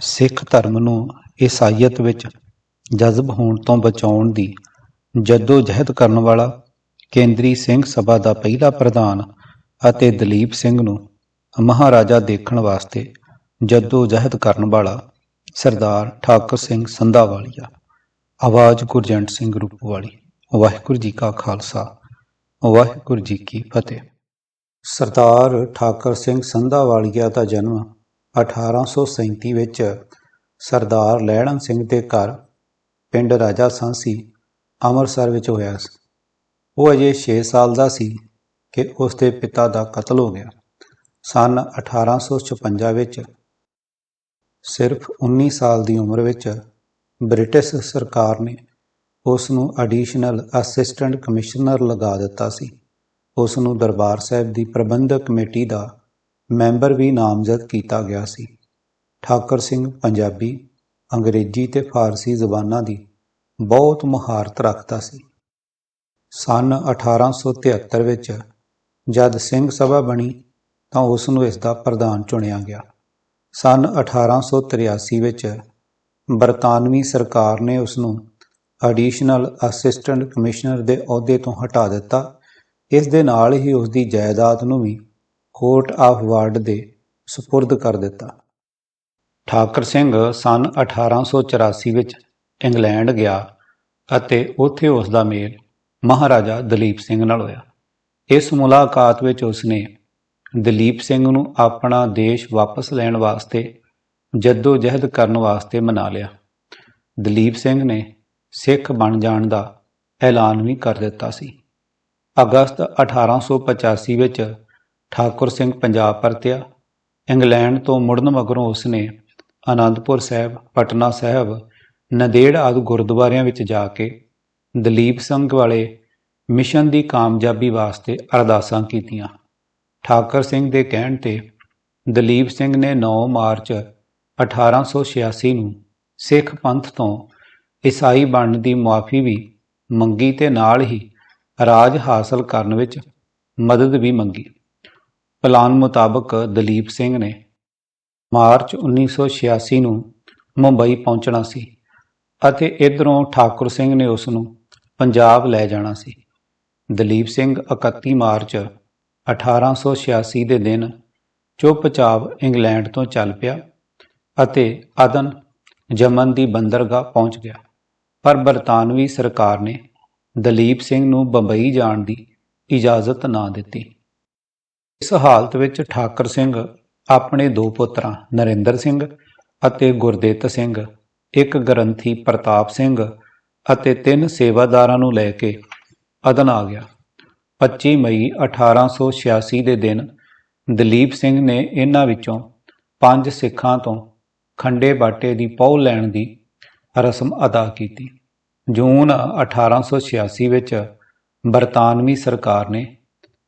ਸਿੱਖ ਧਰਮ ਨੂੰ ਈਸਾਈਅਤ ਵਿੱਚ ਜਜ਼ਬ ਹੋਣ ਤੋਂ ਬਚਾਉਣ ਦੀ ਜੱਦੋ-ਜਹਿਦ ਕਰਨ ਵਾਲਾ ਕੇਂਦਰੀ ਸਿੰਘ ਸਭਾ ਦਾ ਪਹਿਲਾ ਪ੍ਰਧਾਨ ਅਤੇ ਦਲੀਪ ਸਿੰਘ ਨੂੰ ਮਹਾਰਾਜਾ ਦੇਖਣ ਵਾਸਤੇ ਜੱਦੋ-ਜਹਿਦ ਕਰਨ ਵਾਲਾ ਸਰਦਾਰ ਠਾਕੁਰ ਸਿੰਘ ਸੰਧਾਵਾਲੀਆ। ਆਵਾਜ਼ ਗੁਰਜੰਟ ਸਿੰਘ ਰੂਪਵਾਲੀ। ਵਾਹਿਗੁਰੂ ਜੀ ਕਾ ਖਾਲਸਾ। ਵਾਹਿਗੁਰੂ ਜੀ ਕੀ ਫਤਿਹ। ਸਰਦਾਰ ਠਾਕਰ ਸਿੰਘ ਸੰਧਾਵਾਲੀਆ ਦਾ ਜਨਮ 1837 ਵਿੱਚ ਸਰਦਾਰ ਲਹਿਣ ਸਿੰਘ ਦੇ ਘਰ ਪਿੰਡ ਰਾਜਾ ਸਾਂਸੀ ਅੰਮ੍ਰਿਤਸਰ ਵਿੱਚ ਹੋਇਆ ਸੀ। ਉਹ ਅਜੇ 6 ਸਾਲ ਦਾ ਸੀ ਕਿ ਉਸ ਦੇ ਪਿਤਾ ਦਾ ਕਤਲ ਹੋ ਗਿਆ। ਸਨ 1856 ਵਿੱਚ ਸਿਰਫ 19 ਸਾਲ ਦੀ ਉਮਰ ਵਿੱਚ ਬ੍ਰਿਟਿਸ਼ ਸਰਕਾਰ ਨੇ ਉਸ ਨੂੰ ਐਡੀਸ਼ਨਲ ਅਸਿਸਟੈਂਟ ਕਮਿਸ਼ਨਰ ਲਗਾ ਦਿੱਤਾ ਸੀ। ਉਸ ਨੂੰ ਦਰਬਾਰ ਸਾਹਿਬ ਦੀ ਪ੍ਰਬੰਧਕ ਕਮੇਟੀ ਦਾ ਮੈਂਬਰ ਵੀ ਨਾਮਜ਼ਦ ਕੀਤਾ ਗਿਆ ਸੀ। ਠਾਕਰ ਸਿੰਘ ਪੰਜਾਬੀ, ਅੰਗਰੇਜ਼ੀ ਤੇ ਫਾਰਸੀ ਜ਼ਬਾਨਾਂ ਦੀ ਬਹੁਤ ਮਹਾਰਤ ਰੱਖਦਾ ਸੀ। ਸਨ 1873 ਵਿੱਚ ਜਦ ਸਿੰਘ ਸਭਾ ਬਣੀ ਤਾਂ ਉਸ ਨੂੰ ਇਸ ਦਾ ਪ੍ਰਧਾਨ ਚੁਣਿਆ ਗਿਆ। ਸਨ 1883 ਵਿੱਚ ਬਰਤਾਨਵੀ ਸਰਕਾਰ ਨੇ ਉਸ ਨੂੰ ਐਡੀਸ਼ਨਲ ਅਸਿਸਟੈਂਟ ਕਮਿਸ਼ਨਰ ਦੇ ਅਹੁਦੇ ਤੋਂ ਹਟਾ ਦਿੱਤਾ। ਇਸ ਦੇ ਨਾਲ ਹੀ ਉਸ ਦੀ ਜਾਇਦਾਦ ਨੂੰ ਵੀ ਕੋਰਟ ਆਫ ਵਾਰਡ ਦੇ ਸਪੁਰਦ ਕਰ ਦਿੱਤਾ। ਠਾਕਰ ਸਿੰਘ ਸਨ 1884 ਵਿੱਚ ਇੰਗਲੈਂਡ ਗਿਆ ਅਤੇ ਉੱਥੇ ਉਸ ਦਾ ਮੇਲ ਮਹਾਰਾਜਾ ਦਲੀਪ ਸਿੰਘ ਨਾਲ ਹੋਇਆ। ਇਸ ਮੁਲਾਕਾਤ ਵਿੱਚ ਉਸਨੇ ਦਲੀਪ ਸਿੰਘ ਨੂੰ ਆਪਣਾ ਦੇਸ਼ ਵਾਪਸ ਲੈਣ ਵਾਸਤੇ ਜੱਦੋ ਜਹਿਦ ਕਰਨ ਵਾਸਤੇ ਮਨਾ ਲਿਆ। ਦਲੀਪ ਸਿੰਘ ਨੇ ਸਿੱਖ ਬਣ ਜਾਣ ਦਾ ਐਲਾਨ ਵੀ ਕਰ ਦਿੱਤਾ ਸੀ। ਅਗਸਤ 1885 ਵਿੱਚ ਠਾਕੁਰ ਸਿੰਘ ਪੰਜਾਬ ਪਰਤਿਆ। ਇੰਗਲੈਂਡ ਤੋਂ ਮੁੜਨ ਮਗਰੋਂ ਉਸਨੇ ਆਨੰਦਪੁਰ ਸਾਹਿਬ, ਪਟਨਾ ਸਾਹਿਬ, ਨੰਦੇੜ ਆਦਿ ਗੁਰਦੁਆਰਿਆਂ ਵਿੱਚ ਜਾ ਕੇ ਦਲੀਪ ਸਿੰਘ ਵਾਲੇ ਮਿਸ਼ਨ ਦੀ ਕਾਮਯਾਬੀ ਵਾਸਤੇ ਅਰਦਾਸਾਂ ਕੀਤੀਆਂ। ਠਾਕਰ ਸਿੰਘ ਦੇ ਕਹਿਣ ਤੇ ਦਲੀਪ ਸਿੰਘ ਨੇ 9 ਮਾਰਚ 1886 ਨੂੰ ਸਿੱਖ ਪੰਥ ਤੋਂ ਈਸਾਈ ਬਣਨ ਦੀ ਮੁਆਫੀ ਵੀ ਮੰਗੀ ਤੇ ਨਾਲ ਹੀ ਰਾਜ ਹਾਸਲ ਕਰਨ ਵਿੱਚ ਮਦਦ ਵੀ ਮੰਗੀ। ਪਲਾਨ ਮੁਤਾਬਕ ਦਲੀਪ ਸਿੰਘ ਨੇ ਮਾਰਚ 1986 ਨੂੰ ਮੁੰਬਈ ਪਹੁੰਚਣਾ ਸੀ ਅਤੇ ਇਧਰੋਂ ਠਾਕੁਰ ਸਿੰਘ ਨੇ ਉਸ ਨੂੰ ਪੰਜਾਬ ਲੈ ਜਾਣਾ ਸੀ। ਦਲੀਪ ਸਿੰਘ 31 ਮਾਰਚ 1886 ਦੇ ਦਿਨ ਚੁੱਪਚਾਪ ਇੰਗਲੈਂਡ ਤੋਂ ਚੱਲ ਪਿਆ ਅਤੇ ਅਦਨ ਜਮਨ ਦੀ ਬੰਦਰਗਾਹ ਪਹੁੰਚ ਗਿਆ। ਪਰ ਬਰਤਾਨਵੀ ਸਰਕਾਰ ਨੇ ਦਲੀਪ ਸਿੰਘ ਨੂੰ ਬੰਬਈ ਜਾਣ ਦੀ ਇਜਾਜ਼ਤ ਨਾ ਦਿੱਤੀ। ਇਸ ਹਾਲਤ ਵਿੱਚ ਠਾਕਰ ਸਿੰਘ, ਆਪਣੇ ਦੋ ਪੁੱਤਰਾਂ, ਨਰਿੰਦਰ ਸਿੰਘ ਅਤੇ ਗੁਰਦਿੱਤ ਸਿੰਘ, ਇੱਕ ਗ੍ਰੰਥੀ ਪ੍ਰਤਾਪ ਸਿੰਘ ਅਤੇ ਤਿੰਨ ਸੇਵਾਦਾਰਾਂ ਨੂੰ ਲੈ ਕੇ ਅਦਨ ਆ ਗਿਆ। 25 ਮਈ 1886 ਦੇ ਦਿਨ ਦਲੀਪ ਸਿੰਘ ਨੇ ਇਹਨਾਂ ਵਿੱਚੋਂ ਪੰਜ ਸਿੱਖਾਂ ਤੋਂ ਖੰਡੇ ਬਾਟੇ ਦੀ ਪਹੁ ਲੈਣ ਦੀ ਰਸਮ ਅਦਾ ਕੀਤੀ। ਜੂਨ 1886 ਵਿੱਚ ਬਰਤਾਨਵੀ ਸਰਕਾਰ ਨੇ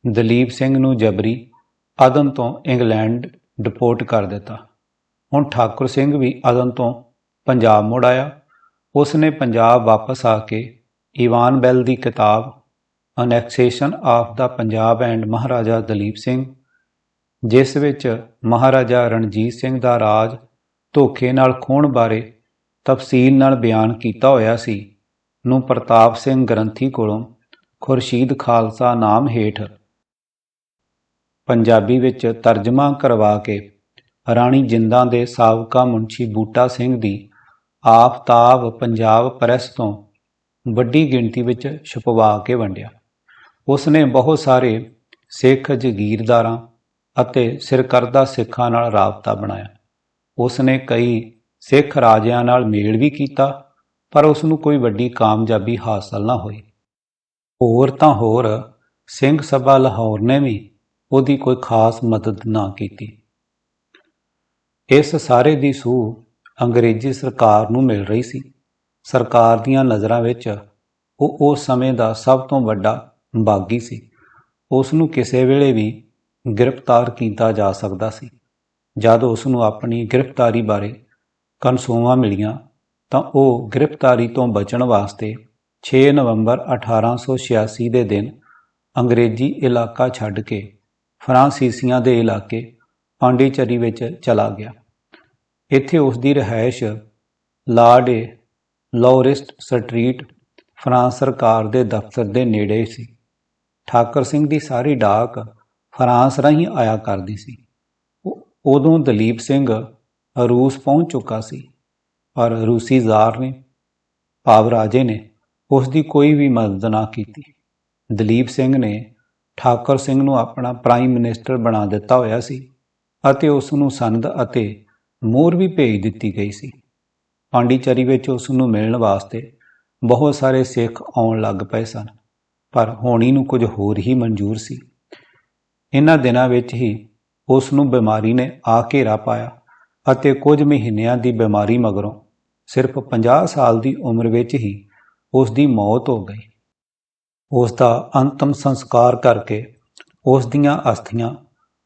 ਦਲੀਪ ਸਿੰਘ ਨੂੰ ਜਬਰੀ ਅਦਨ ਤੋਂ ਇੰਗਲੈਂਡ ਡਿਪੋਰਟ ਕਰ ਦਿੱਤਾ। ਹੁਣ ਠਾਕੁਰ ਸਿੰਘ ਵੀ ਅਦਨ ਤੋਂ ਪੰਜਾਬ ਮੁੜ ਆਇਆ। ਉਸ ਨੇ ਪੰਜਾਬ ਵਾਪਸ ਆ ਕੇ ਈਵਾਨ ਬੈਲ ਦੀ ਕਿਤਾਬ annexation of the Punjab and Maharaja Duleep Singh, ਜਿਸ ਵਿੱਚ ਮਹਾਰਾਜਾ ਰਣਜੀਤ ਸਿੰਘ ਦਾ ਰਾਜ ਧੋਖੇ ਨਾਲ ਖੋਣ ਬਾਰੇ ਤਫਸੀਲ ਨਾਲ ਬਿਆਨ ਕੀਤਾ ਹੋਇਆ ਸੀ, ਨੂੰ ਪ੍ਰਤਾਪ ਸਿੰਘ ਗ੍ਰੰਥੀ ਕੋਲੋਂ ਖੁਰਸ਼ੀਦ ਖਾਲਸਾ ਨਾਮ ਹੇਠ ਪੰਜਾਬੀ ਵਿੱਚ ਤਰਜਮਾ ਕਰਵਾ ਕੇ ਰਾਣੀ ਜਿੰਦਾਂ ਦੇ ਸਾਬਕਾ ਮੁਨਸ਼ੀ ਬੂਟਾ ਸਿੰਘ ਦੀ ਆਫਤਾਬ ਪੰਜਾਬ ਪ੍ਰੈਸ ਤੋਂ ਵੱਡੀ ਗਿਣਤੀ ਵਿੱਚ ਛਪਵਾ ਕੇ ਵੰਡਿਆ। ਉਸ ਨੇ ਬਹੁਤ ਸਾਰੇ ਸਿੱਖ ਜਗੀਰਦਾਰਾਂ ਅਤੇ ਸਿਰਕਰਦਾ ਸਿੱਖਾਂ ਨਾਲ ਰਾਬਤਾ ਬਣਾਇਆ। ਉਸ ਨੇ ਕਈ ਸਿੱਖ ਰਾਜਿਆਂ ਨਾਲ ਮੇਲ ਵੀ ਕੀਤਾ, ਪਰ ਉਸ ਨੂੰ ਕੋਈ ਵੱਡੀ ਕਾਮਯਾਬੀ ਹਾਸਲ ਨਾ ਹੋਈ। ਹੋਰ ਤਾਂ ਹੋਰ, ਸਿੰਘ ਸਭਾ ਲਾਹੌਰ ਨੇ ਵੀ ਉਹਦੀ ਕੋਈ ਖਾਸ ਮਦਦ ਨਾ ਕੀਤੀ। ਇਸ ਸਾਰੇ ਦੀ ਸੂਹ ਅੰਗਰੇਜ਼ੀ ਸਰਕਾਰ ਨੂੰ ਮਿਲ ਰਹੀ ਸੀ। ਸਰਕਾਰ ਦੀਆਂ ਨਜ਼ਰਾਂ ਵਿੱਚ ਉਹ ਉਸ ਸਮੇਂ ਦਾ ਸਭ ਤੋਂ ਵੱਡਾ ਬਾਗੀ ਸੀ। ਉਸ ਨੂੰ ਕਿਸੇ ਵੇਲੇ ਵੀ ਗ੍ਰਿਫਤਾਰ ਕੀਤਾ ਜਾ ਸਕਦਾ ਸੀ। ਜਦ ਉਸ ਨੂੰ ਆਪਣੀ ਗ੍ਰਿਫਤਾਰੀ ਬਾਰੇ ਕਨਸੂਆਂ ਮਿਲੀਆਂ, ਤਾਂ ਉਹ ਗ੍ਰਿਫਤਾਰੀ ਤੋਂ ਬਚਣ ਵਾਸਤੇ 6 ਨਵੰਬਰ 1886 ਦੇ ਦਿਨ ਅੰਗਰੇਜ਼ੀ ਇਲਾਕਾ ਛੱਡ ਕੇ ਫਰਾਂਸੀਸੀਆਂ ਦੇ ਇਲਾਕੇ ਪਾਂਡੀਚਰੀ ਵਿੱਚ ਚਲਾ ਗਿਆ। ਇੱਥੇ ਉਸ ਦੀ ਰਿਹਾਇਸ਼ ਲਾਡੇ ਏ ਲੌਰਿਸਟ ਸਟਰੀਟ ਫਰਾਂਸ ਸਰਕਾਰ ਦੇ ਦਫ਼ਤਰ ਦੇ ਨੇੜੇ ਸੀ। ਠਾਕਰ ਸਿੰਘ ਦੀ ਸਾਰੀ ਡਾਕ ਫਰਾਂਸ ਰਾਹੀਂ ਆਇਆ ਕਰਦੀ ਸੀ। ਉਦੋਂ ਦਲੀਪ ਸਿੰਘ ਰੂਸ ਪਹੁੰਚ ਚੁੱਕਾ ਸੀ, ਪਰ ਰੂਸੀ ਜ਼ਾਰ ਨੇ ਭਾਵ ਰਾਜੇ ਨੇ ਉਸ ਦੀ ਕੋਈ ਵੀ ਮਦਦ ਨਾ ਕੀਤੀ। ਦਲੀਪ ਸਿੰਘ ਨੇ ਠਾਕਰ ਸਿੰਘ ਨੂੰ ਆਪਣਾ ਪ੍ਰਾਈਮ ਮਿਨਿਸਟਰ ਬਣਾ ਦਿੱਤਾ ਹੋਇਆ ਸੀ ਅਤੇ ਉਸ ਨੂੰ ਸੰਦ ਅਤੇ ਮੋਹਰ ਵੀ ਭੇਜ ਦਿੱਤੀ ਗਈ ਸੀ। ਪਾਂਡੀਚਰੀ ਵਿੱਚ ਉਸ ਨੂੰ ਮਿਲਣ ਵਾਸਤੇ ਬਹੁਤ ਸਾਰੇ ਸਿੱਖ ਆਉਣ ਲੱਗ ਪਏ ਸਨ, ਪਰ ਹੋਣੀ ਨੂੰ ਕੁਝ ਹੋਰ ਹੀ ਮਨਜ਼ੂਰ ਸੀ। ਇਹਨਾਂ ਦਿਨਾਂ ਵਿੱਚ ਹੀ ਉਸ ਨੂੰ ਬਿਮਾਰੀ ਨੇ ਆ ਘੇਰਾ ਪਾਇਆ ਅਤੇ ਕੁਝ ਮਹੀਨਿਆਂ ਦੀ ਬਿਮਾਰੀ ਮਗਰੋਂ ਸਿਰਫ 50 ਸਾਲ ਦੀ ਉਮਰ ਵਿੱਚ ਹੀ ਉਸ ਦੀ ਮੌਤ ਹੋ ਗਈ। ਉਸ ਦਾ ਅੰਤਮ ਸੰਸਕਾਰ ਕਰਕੇ ਉਸ ਦੀਆਂ ਅਸਥੀਆਂ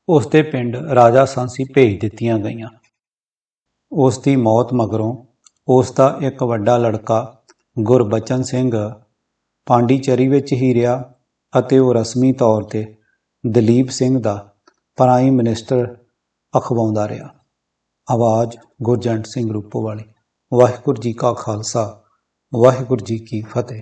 ਉਸ ਦੇ ਪਿੰਡ ਰਾਜਾ ਸਾਂਸੀ ਭੇਜ ਦਿੱਤੀਆਂ ਗਈਆਂ। ਉਸ ਦੀ ਮੌਤ ਮਗਰੋਂ ਉਸ ਦਾ ਇੱਕ ਵੱਡਾ ਲੜਕਾ ਗੁਰਬਚਨ ਸਿੰਘ ਪਾਂਡੀਚਰੀ ਵਿੱਚ ਹੀ ਰਿਹਾ ਅਤੇ ਉਹ ਰਸਮੀ ਤੌਰ ਤੇ ਦਲੀਪ ਸਿੰਘ ਦਾ ਪ੍ਰਾਈਮ ਮਿਨਿਸਟਰ ਅਖਵਾਉਂਦਾ ਰਿਹਾ। ਆਵਾਜ਼ ਗੁਰਜੰਟ ਸਿੰਘ ਰੂਪੋਵਾਲੀ ਵਾਹਿਗੁਰੂ ਜੀ ਕਾ ਖਾਲਸਾ, ਵਾਹਿਗੁਰੂ ਜੀ ਕੀ ਫਤਿਹ।